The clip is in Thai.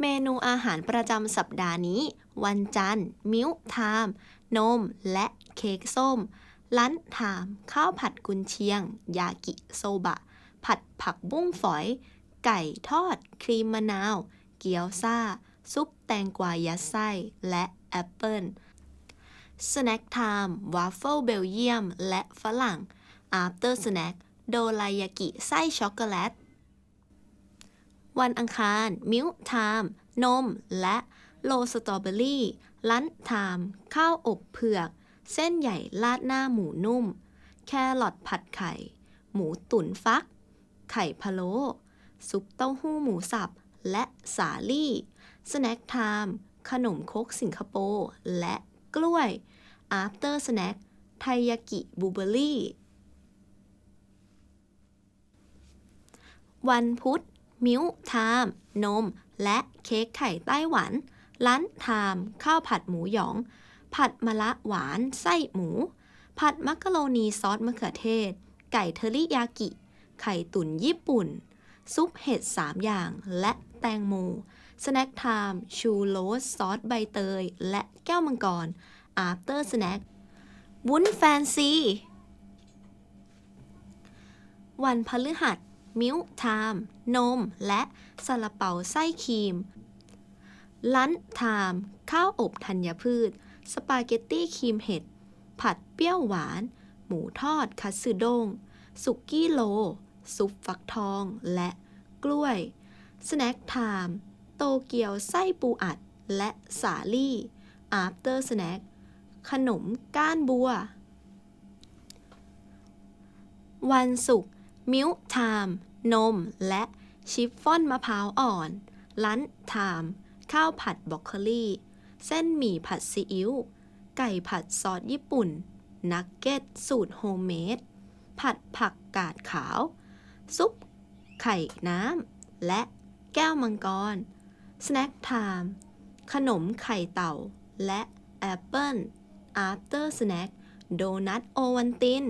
เมนูอาหารประจำสัปดาห์นี้ วันจันทร์ มิลไทม์นม และเค้กส้ม ลันไทม์ข้าวผัดกุนเชียง ยากิโซบะ ผัดผักบุ้งฝอย ไก่ทอด ครีมมะนาว เกี๊ยวซ่า ซุปแตงกวายัดไส้ และแอปเปิลสแน็คไทม์วาฟเฟิลเบลเยียม และฝรั่ง After Snack โดรายากิไส้ช็อกโกแลต วันอังคาร มิลไทม์นม และโลสตรอเบอรี่ลันไทม์ข้าวอบเผือก เส้นใหญ่ราดหน้าหมูนุ่ม แครอทผัดไข่ หมูตุ๋นฟัก ไข่พะโล้ซุปเต้าหู้หมูสับ และสาลี่สแน็คไทม์ขนมครกสิงคโปร์และกล้วย After Snack ไทยากิบูเบอร์รี่ วันพุธ มิลไทม์นม และเค้กไข่ไต้หวันลันไทม์ข้าวผัดหมูหยอง ผัดมะละหวานไส้หมู ผัดมักกะโรนีซอสมะเขือเทศ ไก่เทอริยากิ ไข่ตุ๋นญี่ปุ่น ซุปเห็ด 3 อย่าง และแตงโมสแน็คไทม์ชูโรสซอสใบเตย และแก้วมังกร After Snack วุ้นแฟนซี วันพฤหัส มิลไทม์นม และซาลาเปาไส้ครีม ลันไทม์ข้าวอบธัญพืช สปาเกตตี้ครีมเห็ด ผัดเปรี้ยวหวาน หมูทอดคัตสึด้ง สุกี้โล ซุปฟักทอง และกล้วย สแน็คไทม์โตเกียวไส้ปูอัด และสาลี่ After Snack ขนมก้านบัว วันศุกร์ มิลไทม์นม และชิฟฟ่อนมะพร้าวอ่อนลันไทม์ข้าวผัดบรอกโคลีเส้นหมี่ผัดซีอิ๊วไก่ผัดซอสญี่ปุ่น นักเก็ตสูตรโฮมเมดผัดผักกาดขาว ซุป ไข่น้ำ และแก้วมังกร สแน็คไทม์ขนมไข่เต่า และแอปเปิล After Snack โดนัทโอวันติน